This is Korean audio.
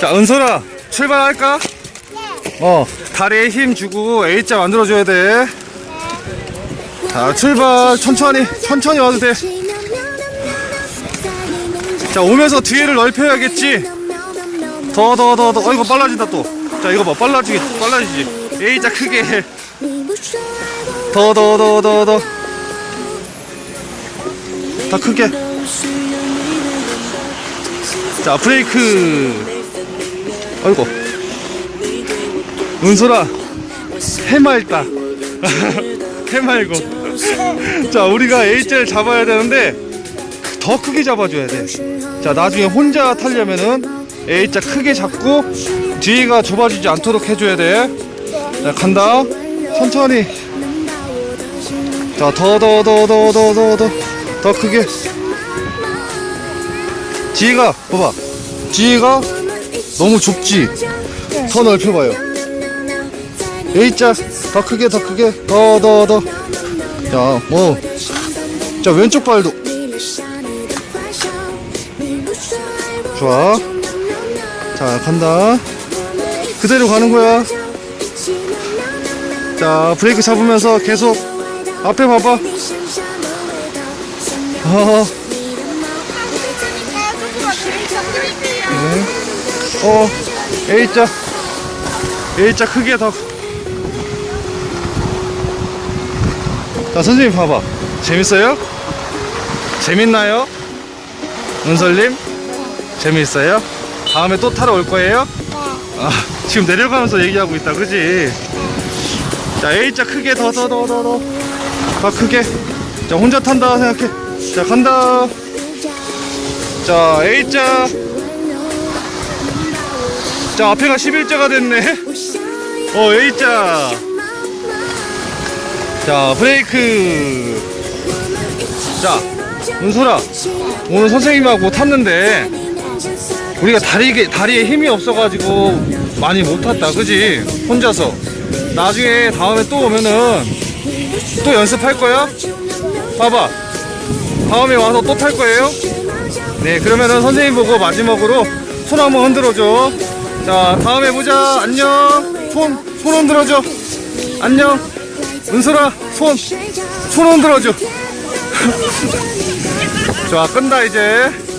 자, 은솔아, 출발할까? 어, 다리에 힘 주고 A자 만들어줘야 돼. 자, 출발. 천천히, 천천히 와도 돼. 자, 오면서 뒤에를 넓혀야겠지? 더, 더, 더, 더. 어, 이거 빨라진다, 또. 자, 이거 봐. 빨라지겠지, 빨라지지. A자 크게 해. 더, 더, 더, 더, 더. 더 크게. 자, 브레이크. 아이고. 은솔아, 해맑다. 해맑고. 자, 우리가 A자를 잡아야 되는데, 더 크게 잡아줘야 돼. 자, 나중에 혼자 타려면은 A자 크게 잡고, 뒤가 좁아지지 않도록 해줘야 돼. 자, 간다. 천천히. 자, 더, 더, 더, 더, 더, 더, 더, 더 크게. 뒤가, 봐봐. 뒤가 너무 좁지? 더 넓혀봐요. A자, 더 크게, 더 크게, 더, 더, 더. 자, 뭐. 자, 왼쪽 발도. 좋아. 자, 간다. 그대로 가는 거야. 자, 브레이크 잡으면서 계속 앞에 봐봐. 어, 어, A자. A자 크게 더. 자, 선생님 봐봐. 재밌어요? 재밌나요? 은설님? 재밌어요? 다음에 또 타러 올 거예요? 아, 지금 내려가면서 얘기하고 있다, 그지? 자, A자 크게 더, 더, 더, 더, 더. 더 크게. 자, 혼자 탄다 생각해. 자, 간다. 자, A자. 자, 앞에가 11자가 됐네. 어, A자. 자, 브레이크. 자, 은솔아. 오늘 선생님하고 탔는데, 우리가 다리에, 다리에 힘이 없어가지고 많이 못 탔다. 그지? 혼자서. 나중에 다음에 또 오면은 또 연습할 거야? 봐봐. 다음에 와서 또 탈 거예요? 네, 그러면은 선생님 보고 마지막으로 손 한번 흔들어줘. 자, 다음에 보자. 안녕. 손, 손 흔들어줘. 안녕. 은솔아, 손, 손 흔들어줘. 좋아, 끈다, 이제.